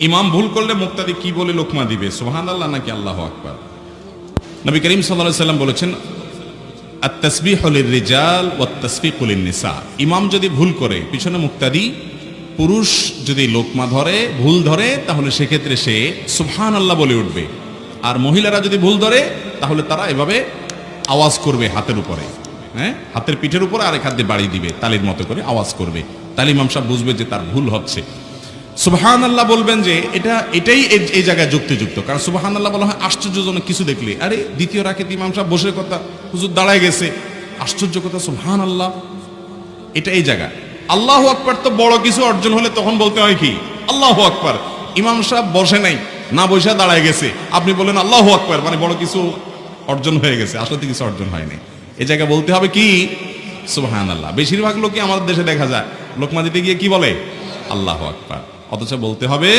ইমাম ভুল করলে মুক্তাদি কি বলে লোকমা দিবে? সোহান আল্লাহ নাকি আল্লাহ আকবার? নবী করিম সাল্লাহ সাল্লাম বলেছেন আর তসবি হলির রিজাল ও তসবি কুলিন নিসা ইমাম যদি ভুল করে, পিছনে মুক্তাদি, পুরুষ যদি লোকমা ধরে, ভুল ধরে, তাহলে সেক্ষেত্রে সে সুবহান আল্লাহ বলে উঠবে। আর মহিলারা যদি ভুল ধরে, তাহলে তারা এভাবে আওয়াজ করবে হাতের উপরে। হ্যাঁ? হাতের পিঠের উপরে আরেক হাত দিয়ে বাড়ি দিবে, তালির মতো করে আওয়াজ করবে। তাহলে ইমাম সাহেব বুঝবে যে তার ভুল হচ্ছে। সুবহান আল্লাহ বলবেন যে এটা, এটাই এই- জায়গায় যুক্তিযুক্ত। কারণ সুবহান আল্লাহ বলা হয় আশ্চর্যজনক কিছু দেখলে। আরে, দ্বিতীয় রাখে ইমাম সাহেব বসে কথা, হুজুর দাঁড়ায় গেছে। আশ্চর্য কথা সুবহান আল্লাহ এটা এই জায়গা। আল্লাহ আকবার তো বড় কিছু অর্জন হলে তখন বলতে হয় কি? আল্লাহ আকবার। ইমাম সাহেব বসে নাই, না বসে দাঁড়ায় গেছে। আপনি বলেন আল্লাহ আকবার মানে বড় কিছু অর্জন হয়ে গেছে, আসলে কিছু অর্জন হয়নি। এই জায়গায় বলতে হবে কি? সুবহান আল্লাহ বেশিরভাগ লোকই আমাদের দেশে দেখা যায়। লোকমা দিতে গিয়ে কি বলে? আল্লাহ আকবার। অথচ বলতে হবে